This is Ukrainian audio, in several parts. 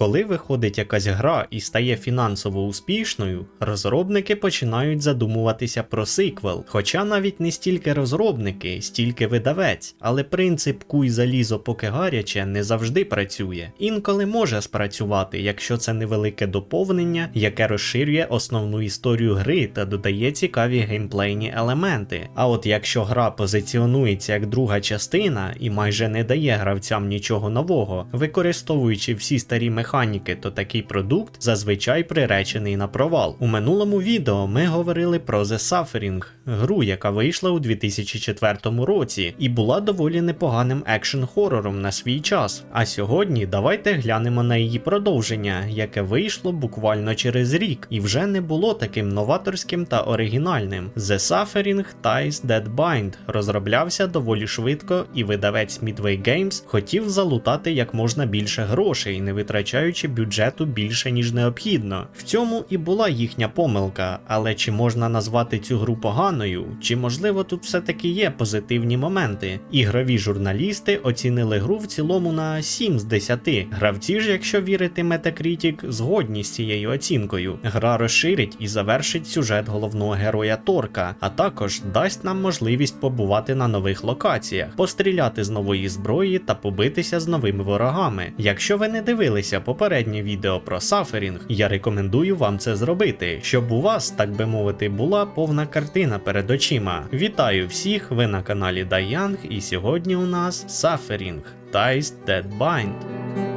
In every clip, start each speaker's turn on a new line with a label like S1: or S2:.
S1: Коли виходить якась гра і стає фінансово успішною, розробники починають задумуватися про сиквел. Хоча навіть не стільки розробники, стільки видавець, але принцип куй залізо поки гаряче не завжди працює. Інколи може спрацювати, якщо це невелике доповнення, яке розширює основну історію гри та додає цікаві геймплейні елементи. А от якщо гра позиціонується як друга частина і майже не дає гравцям нічого нового, використовуючи всі старі механіки, то такий продукт зазвичай приречений на провал. У минулому відео ми говорили про The Suffering, гру, яка вийшла у 2004 році і була доволі непоганим екшн-хорором на свій час. А сьогодні давайте глянемо на її продовження, яке вийшло буквально через рік і вже не було таким новаторським та оригінальним. The Suffering Ties That Bind розроблявся доволі швидко, і видавець Midway Games хотів залутати як можна більше грошей, не витрачаючи бюджету більше ніж необхідно. В цьому і була їхня помилка, але чи можна назвати цю гру поганою, чи можливо тут все-таки є позитивні моменти? Ігрові журналісти оцінили гру в цілому на 7 з 10. Гравці ж, якщо вірити Metacritic, згодні з цією оцінкою. Гра розширить і завершить сюжет головного героя Торка, а також дасть нам можливість побувати на нових локаціях, постріляти з нової зброї та побитися з новими ворогами. Якщо ви не дивилися попереднє відео про Саферінг, я рекомендую вам це зробити, щоб у вас, так би мовити, була повна картина перед очима. Вітаю всіх! Ви на каналі Дайянг, і сьогодні у нас саферінг Ties That Bind.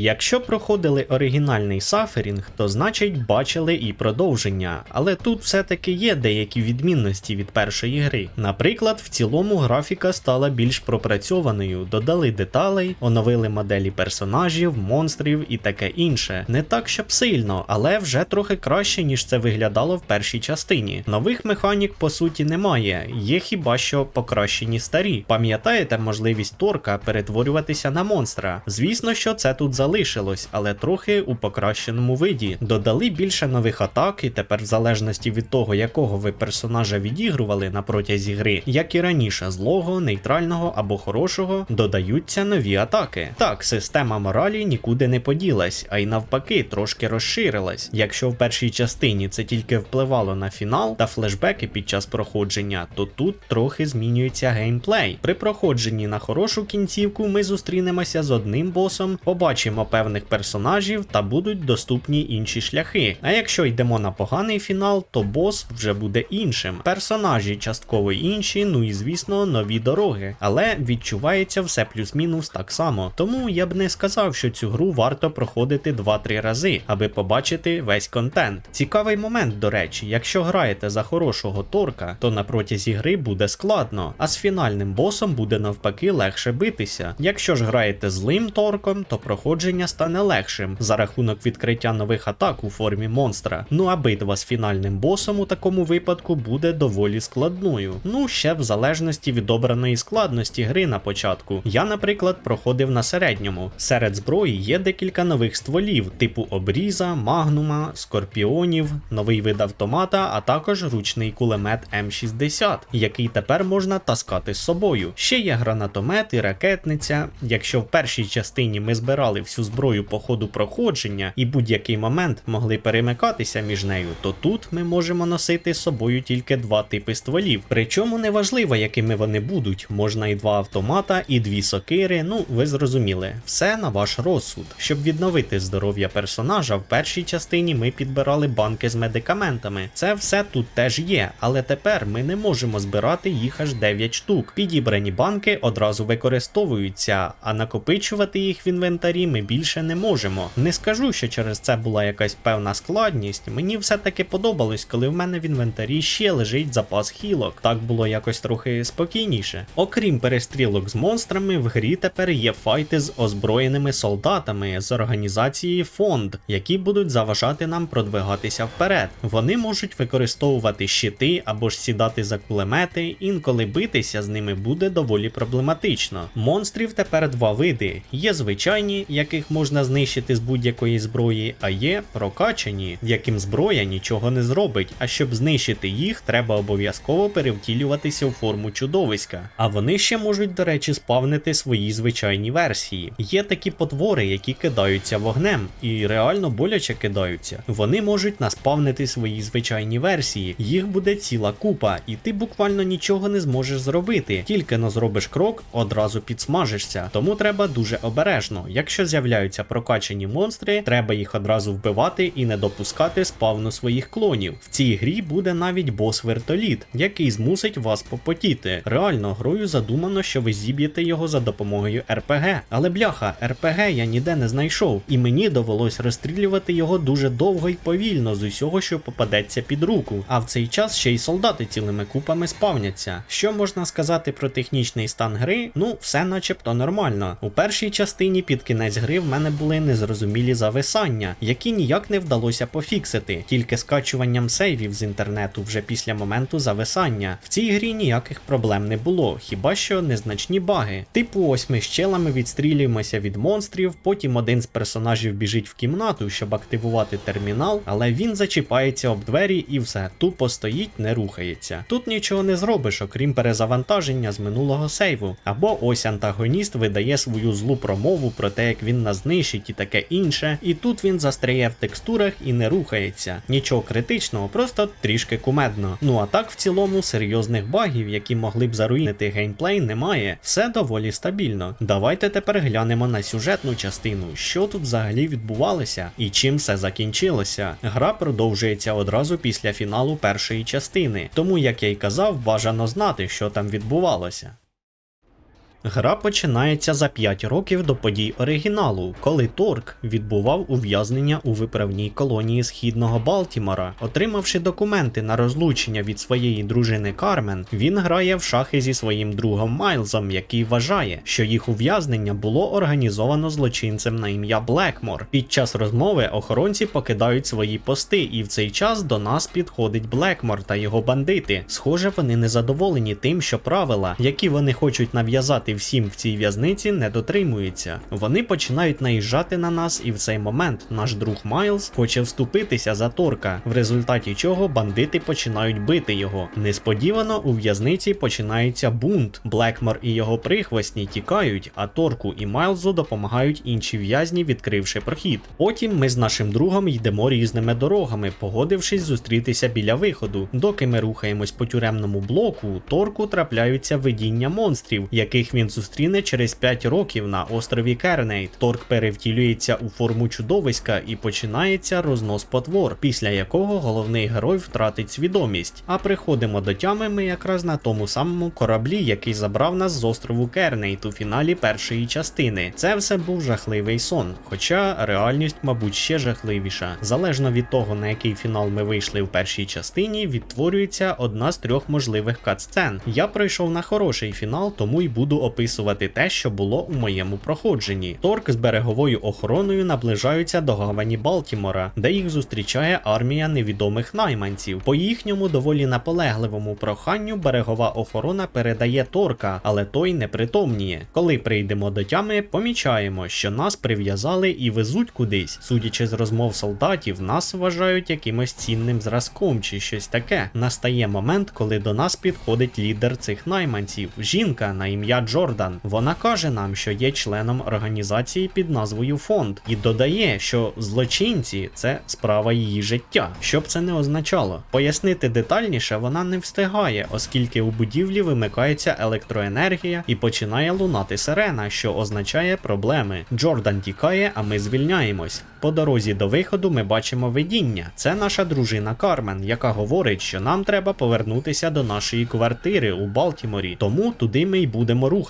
S1: Якщо проходили оригінальний саферінг, то значить бачили і продовження, але тут все-таки є деякі відмінності від першої гри. Наприклад, в цілому графіка стала більш пропрацьованою, додали деталей, оновили моделі персонажів, монстрів і таке інше. Не так, щоб сильно, але вже трохи краще, ніж це виглядало в першій частині. Нових механік по суті немає, є хіба що покращені старі. Пам'ятаєте можливість торка перетворюватися на монстра? Звісно, що це тут залишилось, але трохи у покращеному виді. Додали більше нових атак, і тепер, в залежності від того, якого ви персонажа відігрували на протязі гри, як і раніше, злого, нейтрального або хорошого, додаються нові атаки. Так, система моралі нікуди не поділась, а й навпаки, трошки розширилась. Якщо в першій частині це тільки впливало на фінал та флешбеки під час проходження, то тут трохи змінюється геймплей. При проходженні на хорошу кінцівку ми зустрінемося з одним босом, побачимо певних персонажів та будуть доступні інші шляхи. А якщо йдемо на поганий фінал, то бос вже буде іншим. Персонажі частково інші, ну і звісно, нові дороги. Але відчувається все плюс-мінус так само. Тому я б не сказав, що цю гру варто проходити 2-3 рази, аби побачити весь контент. Цікавий момент, до речі, якщо граєте за хорошого торка, то на протязі гри буде складно, а з фінальним босом буде навпаки легше битися. Якщо ж граєте злим торком, то проходження стане легшим за рахунок відкриття нових атак у формі монстра. Ну а битва з фінальним босом у такому випадку буде доволі складною. Ну ще в залежності від обраної складності гри на початку. Я, наприклад, проходив на середньому. Серед зброї є декілька нових стволів, типу обріза, магнума, скорпіонів, новий вид автомата, а також ручний кулемет М60, який тепер можна таскати з собою. Ще є гранатомет і ракетниця. Якщо в першій частині ми збирали всю зброю по ходу проходження і будь-який момент могли перемикатися між нею, то тут ми можемо носити з собою тільки два типи стволів. Причому неважливо, якими вони будуть. Можна і два автомата, і дві сокири. Ну, ви зрозуміли, все на ваш розсуд. Щоб відновити здоров'я персонажа, в першій частині ми підбирали банки з медикаментами. Це все тут теж є, але тепер ми не можемо збирати їх аж 9 штук. Підібрані банки одразу використовуються, а накопичувати їх в інвентарі ми більше не можемо. Не скажу, що через це була якась певна складність. Мені все-таки подобалось, коли в мене в інвентарі ще лежить запас хілок. Так було якось трохи спокійніше. Окрім перестрілок з монстрами, в грі тепер є файти з озброєними солдатами з організації фонд, які будуть заважати нам продвигатися вперед. Вони можуть використовувати щити або ж сідати за кулемети, інколи битися з ними буде доволі проблематично. Монстрів тепер два види: є звичайні, яких яких можна знищити з будь-якої зброї, а є прокачані, яким зброя нічого не зробить. А щоб знищити їх, треба обов'язково перевтілюватися у форму чудовиська. А вони ще можуть, до речі, спавнити свої звичайні версії. Є такі потвори, які кидаються вогнем, і реально боляче кидаються. Вони можуть наспавнити свої звичайні версії. Їх буде ціла купа, і ти буквально нічого не зможеш зробити. Тільки но зробиш крок, одразу підсмажишся. Тому треба дуже обережно. Якщо з'являються прокачані монстри, треба їх одразу вбивати і не допускати спавну своїх клонів. В цій грі буде навіть бос-вертоліт, який змусить вас попотіти. Реально, грою задумано, що ви зіб'єте його за допомогою РПГ. Але бляха, РПГ я ніде не знайшов, і мені довелось розстрілювати його дуже довго й повільно з усього, що попадеться під руку. А в цей час ще й солдати цілими купами спавняться. Що можна сказати про технічний стан гри? Ну, все начебто нормально. У першій частині під кінець гри в мене були незрозумілі зависання, які ніяк не вдалося пофіксити, тільки скачуванням сейвів з інтернету вже після моменту зависання. В цій грі ніяких проблем не було, хіба що незначні баги. Типу, ось ми з челами відстрілюємося від монстрів, потім один з персонажів біжить в кімнату, щоб активувати термінал, але він зачіпається об двері і все, тупо стоїть, не рухається. Тут нічого не зробиш, окрім перезавантаження з минулого сейву. Або ось антагоніст видає свою злу промову про те, як він нас знищить і таке інше, і тут він застряє в текстурах і не рухається. Нічого критичного, просто трішки кумедно. Ну а так в цілому серйозних багів, які могли б заруїнити геймплей, немає. Все доволі стабільно. Давайте тепер глянемо на сюжетну частину, що тут взагалі відбувалося і чим все закінчилося. Гра продовжується одразу після фіналу першої частини, тому як я й казав, бажано знати, що там відбувалося. Гра починається за 5 років до подій оригіналу, коли Торк відбував ув'язнення у виправній колонії східного Балтімора. Отримавши документи на розлучення від своєї дружини Кармен, він грає в шахи зі своїм другом Майлзом, який вважає, що їх ув'язнення було організовано злочинцем на ім'я Блекмор. Під час розмови охоронці покидають свої пости, і в цей час до нас підходить Блекмор та його бандити. Схоже, вони не задоволені тим, що правила, які вони хочуть нав'язати всім в цій в'язниці не дотримуються. Вони починають наїжджати на нас, і в цей момент наш друг Майлз хоче вступитися за Торка, в результаті чого бандити починають бити його. Несподівано у в'язниці починається бунт. Блекмор і його прихвостні тікають, а Торку і Майлзу допомагають інші в'язні, відкривши прохід. Потім ми з нашим другом йдемо різними дорогами, погодившись зустрітися біля виходу. Доки ми рухаємось по тюремному блоку, Торку трапляються видіння монстрів, яких він зустріне через 5 років на острові Кернейт. Торк перевтілюється у форму чудовиська і починається рознос потвор, після якого головний герой втратить свідомість. А приходимо до тями ми якраз на тому самому кораблі, який забрав нас з острову Кернейт у фіналі першої частини. Це все був жахливий сон, хоча реальність, мабуть, ще жахливіша. Залежно від того, на який фінал ми вийшли в першій частині, відтворюється одна з трьох можливих катсцен. Я пройшов на хороший фінал, тому й буду описувати те, що було у моєму проходженні. Торк з береговою охороною наближаються до гавані Балтімора, де їх зустрічає армія невідомих найманців. По їхньому доволі наполегливому проханню берегова охорона передає Торка, але той не притомніє. Коли прийдемо до тями, помічаємо, що нас прив'язали і везуть кудись. Судячи з розмов солдатів, нас вважають якимось цінним зразком чи щось таке. Настає момент, коли до нас підходить лідер цих найманців, жінка на ім'я Джордан. Вона каже нам, що є членом організації під назвою Фонд, і додає, що злочинці це справа її життя. Що б це не означало? Пояснити детальніше вона не встигає, оскільки у будівлі вимикається електроенергія і починає лунати сирена, що означає проблеми. Джордан тікає, а ми звільняємось. По дорозі до виходу ми бачимо видіння. Це наша дружина Кармен, яка говорить, що нам треба повернутися до нашої квартири у Балтіморі, тому туди ми й будемо рухатися.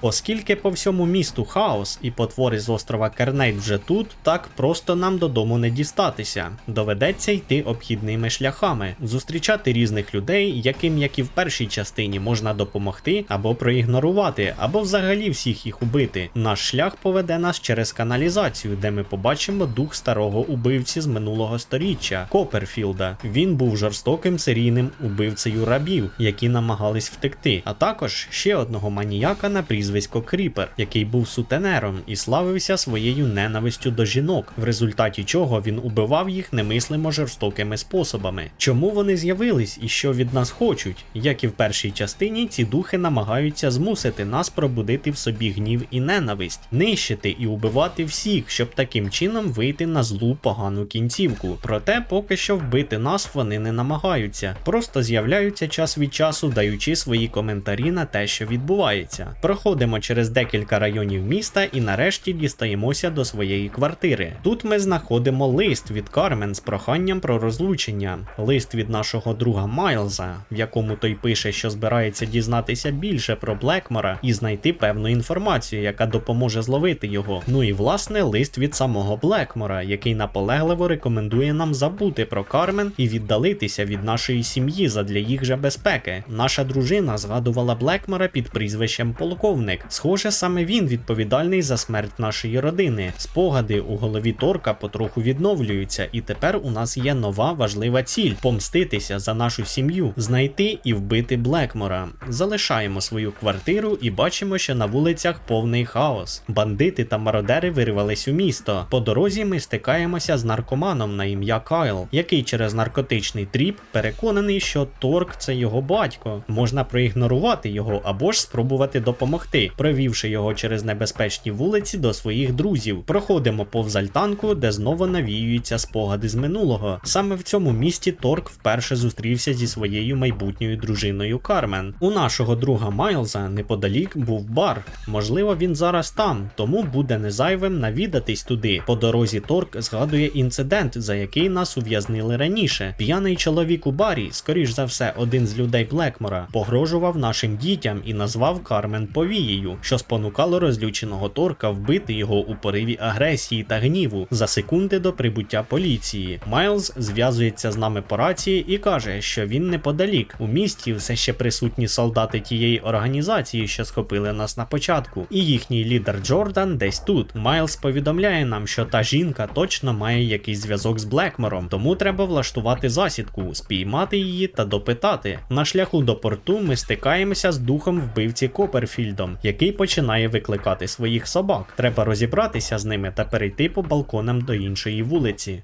S1: Оскільки по всьому місту хаос і потвори з острова Кернейт вже тут, так просто нам додому не дістатися. Доведеться йти обхідними шляхами, зустрічати різних людей, яким, як і в першій частині, можна допомогти або проігнорувати, або взагалі всіх їх убити. Наш шлях поведе нас через каналізацію, де ми побачимо дух старого убивці з минулого сторіччя Коперфілда. Він був жорстоким серійним убивцею рабів, які намагались втекти, а також ще одного маніяка на прізвисько Кріпер, який був сутенером і славився своєю ненавистю до жінок, в результаті чого він убивав їх немислимо жорстокими способами. Чому вони з'явились і що від нас хочуть? Як і в першій частині, ці духи намагаються змусити нас пробудити в собі гнів і ненависть, нищити і убивати всіх, щоб таким чином вийти на злу погану кінцівку. Проте поки що вбити нас вони не намагаються, просто з'являються час від часу, даючи свої коментарі на те, що відбувається. Проходимо через декілька районів міста і нарешті дістаємося до своєї квартири. Тут ми знаходимо лист від Кармен з проханням про розлучення, лист від нашого друга Майлза, в якому той пише, що збирається дізнатися більше про Блекмора і знайти певну інформацію, яка допоможе зловити його. Ну і власне лист від самого Блекмора, який наполегливо рекомендує нам забути про Кармен і віддалитися від нашої сім'ї задля їх же безпеки. Наша дружина згадувала Блекмора під прізвищем полковник. Схоже, саме він відповідальний за смерть нашої родини. Спогади у голові Торка потроху відновлюються, і тепер у нас є нова важлива ціль помститися за нашу сім'ю, знайти і вбити Блекмора. Залишаємо свою квартиру і бачимо, що на вулицях повний хаос. Бандити та мародери вирвались у місто. По дорозі ми стикаємося з наркоманом на ім'я Кайл, який через наркотичний тріп переконаний, що Торк це його батько. Можна проігнорувати його або ж спробувати допомогти, провівши його через небезпечні вулиці до своїх друзів. Проходимо повз альтанку, де знову навіюються спогади з минулого. Саме в цьому місті Торк вперше зустрівся зі своєю майбутньою дружиною Кармен. У нашого друга Майлза неподалік був бар. Можливо, він зараз там, тому буде незайвим навідатись туди. По дорозі Торк згадує інцидент, за який нас ув'язнили раніше. П'яний чоловік у барі, скоріш за все, один з людей Блекмора, погрожував нашим дітям і назвав Кармен повією, що спонукало розлюченого Торка вбити його у пориві агресії та гніву за секунди до прибуття поліції. Майлз зв'язується з нами по рації і каже, що він неподалік. У місті все ще присутні солдати тієї організації, що схопили нас на початку, і їхній лідер Джордан десь тут. Майлз повідомляє нам, що та жінка точно має якийсь зв'язок з Блекмором, тому треба влаштувати засідку, спіймати її та допитати. На шляху до порту ми стикаємося з духом вбивці Коперфільдом, який починає викликати своїх собак. Треба розібратися з ними та перейти по балконам до іншої вулиці.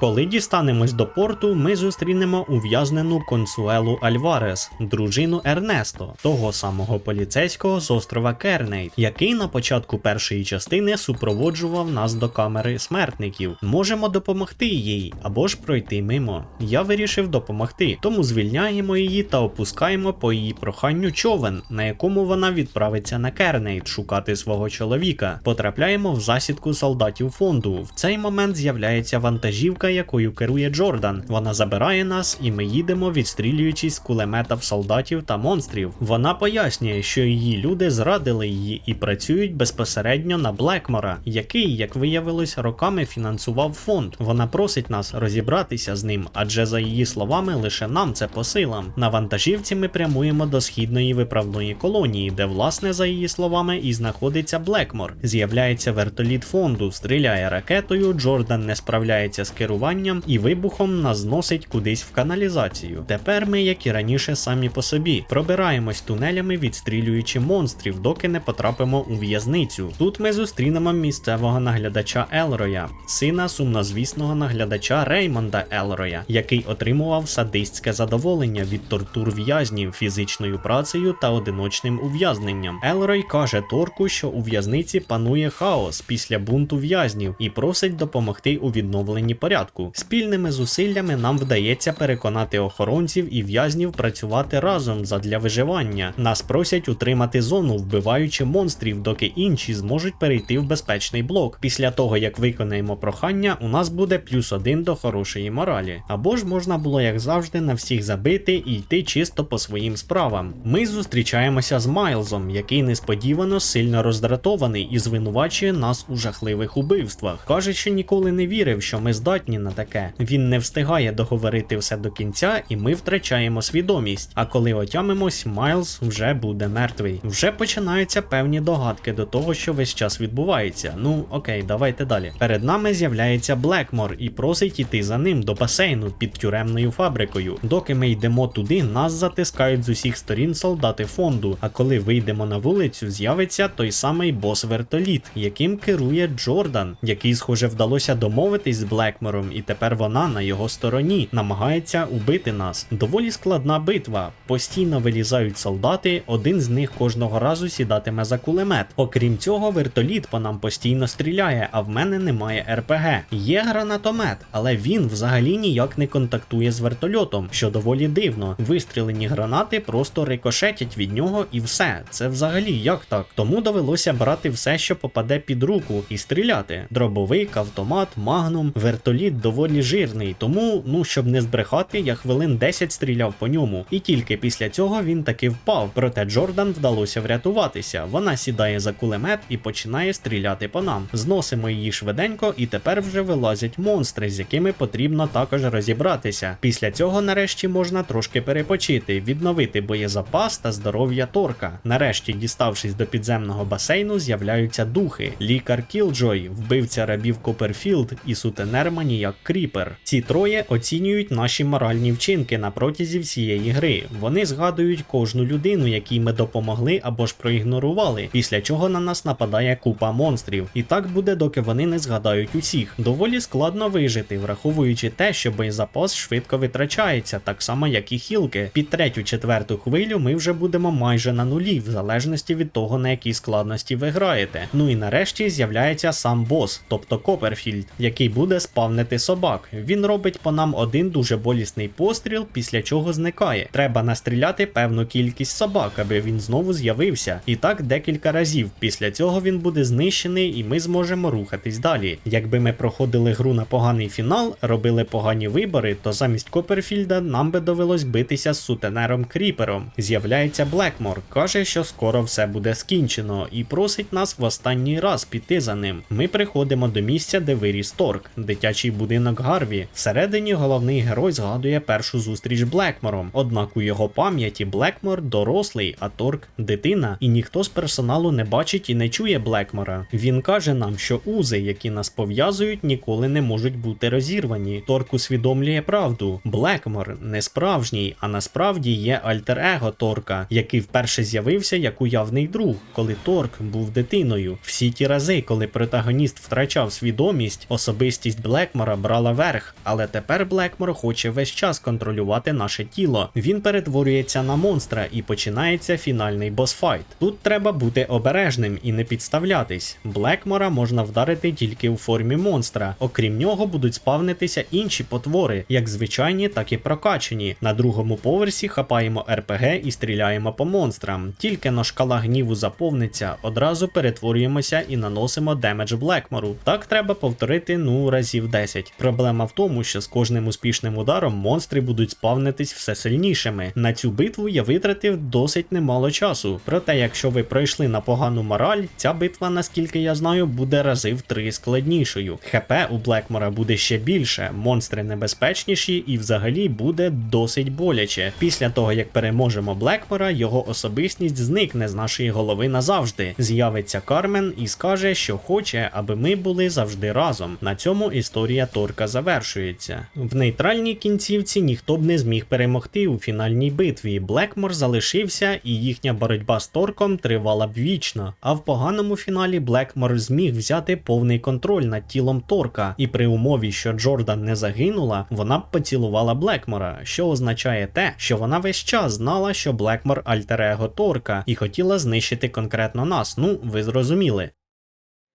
S1: Коли дістанемось до порту, ми зустрінемо ув'язнену консуелу Альварес, дружину Ернесто, того самого поліцейського з острова Кернейт, який на початку першої частини супроводжував нас до камери смертників. Можемо допомогти їй або ж пройти мимо. Я вирішив допомогти, тому звільняємо її та опускаємо по її проханню човен, на якому вона відправиться на Кернейт шукати свого чоловіка. Потрапляємо в засідку солдатів фонду. В цей момент з'являється вантажівка якою керує Джордан. Вона забирає нас, і ми їдемо, відстрілюючись з кулемета в солдатів та монстрів. Вона пояснює, що її люди зрадили її і працюють безпосередньо на Блекмора, який, як виявилось, роками фінансував фонд. Вона просить нас розібратися з ним, адже за її словами, лише нам це по силам. На вантажівці ми прямуємо до східної виправної колонії, де, власне, за її словами, і знаходиться Блекмор. З'являється вертоліт фонду, стріляє ракетою. Джордан не справляється з керуванням і вибухом нас зносить кудись в каналізацію. Тепер ми, як і раніше, самі по собі, пробираємось тунелями, відстрілюючи монстрів, доки не потрапимо у в'язницю. Тут ми зустрінемо місцевого наглядача Елроя, сина сумнозвісного наглядача Реймонда Елроя, який отримував садистське задоволення від тортур в'язнів, фізичною працею та одиночним ув'язненням. Елрой каже Торку, що у в'язниці панує хаос після бунту в'язнів і просить допомогти у відновленні порядку. Спільними зусиллями нам вдається переконати охоронців і в'язнів працювати разом задля виживання. Нас просять утримати зону, вбиваючи монстрів, доки інші зможуть перейти в безпечний блок. Після того, як виконаємо прохання, у нас буде плюс один до хорошої моралі. Або ж можна було, як завжди, на всіх забити і йти чисто по своїм справам. Ми зустрічаємося з Майлзом, який несподівано сильно роздратований і звинувачує нас у жахливих убивствах. Каже, що ніколи не вірив, що ми здатні на таке. Він не встигає договорити все до кінця, і ми втрачаємо свідомість. А коли отямимось, Майлз вже буде мертвий. Вже починаються певні догадки до того, що весь час відбувається. Ну окей, давайте далі. Перед нами з'являється Блекмор і просить іти за ним до басейну під тюремною фабрикою. Доки ми йдемо туди, нас затискають з усіх сторін солдати фонду. А коли вийдемо на вулицю, з'явиться той самий бос вертоліт, яким керує Джордан, який, схоже, вдалося домовитись з Блекмором, і тепер вона на його стороні намагається убити нас. Доволі складна битва. Постійно вилізають солдати, один з них кожного разу сідатиме за кулемет. Окрім цього, вертоліт по нам постійно стріляє, а в мене немає РПГ. Є гранатомет, але він взагалі ніяк не контактує з вертольотом, що доволі дивно. Вистрілені гранати просто рикошетять від нього і все. Це взагалі як так? Тому довелося брати все, що попаде під руку, і стріляти. Дробовик, автомат, магнум, вертоліт доволі жирний, тому, ну щоб не збрехати, я хвилин 10 стріляв по ньому. І тільки після цього він таки впав. Проте Джордан вдалося врятуватися. Вона сідає за кулемет і починає стріляти по нам. Зносимо її швиденько, і тепер вже вилазять монстри, з якими потрібно також розібратися. Після цього, нарешті, можна трошки перепочити, відновити боєзапас та здоров'я торка. Нарешті, діставшись до підземного басейну, з'являються духи: лікар Кілджой, вбивця рабів Коперфілд і сутенер Маніяк Кріпер. Ці троє оцінюють наші моральні вчинки на протязі всієї гри. Вони згадують кожну людину, якій ми допомогли або ж проігнорували, після чого на нас нападає купа монстрів. І так буде, доки вони не згадають усіх. Доволі складно вижити, враховуючи те, що боєзапас швидко витрачається, так само як і хілки. Під третю четверту хвилю ми вже будемо майже на нулі, в залежності від того, на якій складності ви граєте. Ну і нарешті з'являється сам бос, тобто Коперфільд, який буде спавнити собак. Він робить по нам один дуже болісний постріл, після чого зникає. Треба настріляти певну кількість собак, аби він знову з'явився. І так декілька разів. Після цього він буде знищений, і ми зможемо рухатись далі. Якби ми проходили гру на поганий фінал, робили погані вибори, то замість Коперфільда нам би довелось битися з сутенером Кріпером. З'являється Блекмор, каже, що скоро все буде скінчено, і просить нас в останній раз піти за ним. Ми приходимо до місця, де виріс Торк, дитячий будинок Гарві. Всередині головний герой згадує першу зустріч Блекмором. Однак у його пам'яті Блекмор дорослий, а Торк дитина, і ніхто з персоналу не бачить і не чує Блекмора. Він каже нам, що узи, які нас пов'язують, ніколи не можуть бути розірвані. Торк усвідомлює правду. Блекмор не справжній, а насправді є альтер-его Торка, який вперше з'явився як уявний друг, коли Торк був дитиною. Всі ті рази, коли протагоніст втрачав свідомість, особистість Блекмора брала верх, але тепер Блекмор хоче весь час контролювати наше тіло. Він перетворюється на монстра і починається фінальний босфайт. Тут треба бути обережним і не підставлятись. Блекмора можна вдарити тільки у формі монстра. Окрім нього будуть спавнитися інші потвори, як звичайні, так і прокачені. На другому поверсі хапаємо РПГ і стріляємо по монстрам. Тільки но шкала гніву заповниться, одразу перетворюємося і наносимо демедж Блекмору. Так треба повторити ну разів 10. Проблема в тому, що з кожним успішним ударом монстри будуть спавнитись все сильнішими. На цю битву я витратив досить немало часу. Проте, якщо ви пройшли на погану мораль, ця битва, наскільки я знаю, буде рази в три складнішою. ХП у Блекмора буде ще більше, монстри небезпечніші і взагалі буде досить боляче. Після того, як переможемо Блекмора, його особистість зникне з нашої голови назавжди. З'явиться Кармен і скаже, що хоче, аби ми були завжди разом. На цьому історія Торка завершується. В нейтральній кінцівці ніхто б не зміг перемогти у фінальній битві. Блекмор залишився, і їхня боротьба з Торком тривала б вічно. А в поганому фіналі Блекмор зміг взяти повний контроль над тілом Торка, і при умові, що Джордан не загинула, вона б поцілувала Блекмора, що означає те, що вона весь час знала, що Блекмор альтер-его Торка і хотіла знищити конкретно нас. Ну, ви зрозуміли.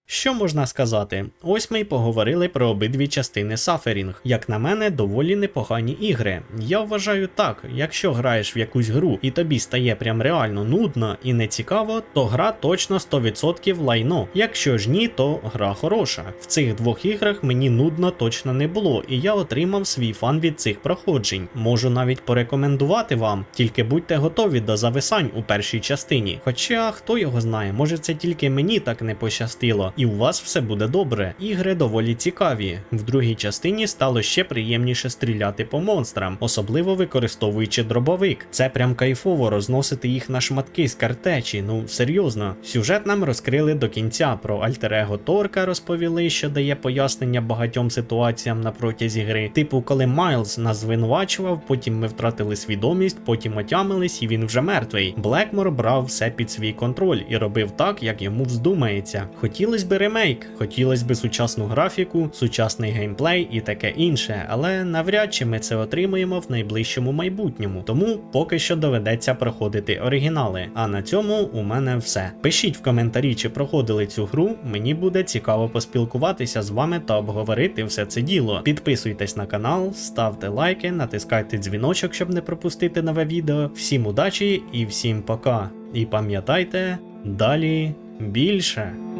S1: Що можна сказати? Ось ми й поговорили про обидві частини Саферінг. Як на мене, доволі непогані ігри. Я вважаю так, якщо граєш в якусь гру і тобі стає прям реально нудно і не цікаво, то гра точно 100% лайно. Якщо ж ні, то гра хороша. В цих двох іграх мені нудно точно не було, і я отримав свій фан від цих проходжень. Можу навіть порекомендувати вам, тільки будьте готові до зависань у першій частині. Хоча хто його знає, може це тільки мені так не пощастило. І у вас все буде добре. Ігри доволі цікаві. В другій частині стало ще приємніше стріляти по монстрам, особливо використовуючи дробовик. Це прям кайфово розносити їх на шматки з картечі. Ну серйозно. Сюжет нам розкрили до кінця. Про альтер-его Торка розповіли, що дає пояснення багатьом ситуаціям на протязі гри. Типу, коли Майлз нас звинувачував, потім ми втратили свідомість, потім отямились, і він вже мертвий. Блекмор брав все під свій контроль і робив так, як йому вздумається. Хотілось би ремейк, хотілось би сучасну графіку, сучасний геймплей і таке інше, але навряд чи ми це отримуємо в найближчому майбутньому. Тому поки що доведеться проходити оригінали. А на цьому у мене все. Пишіть в коментарі, чи проходили цю гру. Мені буде цікаво поспілкуватися з вами та обговорити все це діло. Підписуйтесь на канал, ставте лайки, натискайте дзвіночок, щоб не пропустити нове відео. Всім удачі і всім пока. І пам'ятайте, далі більше.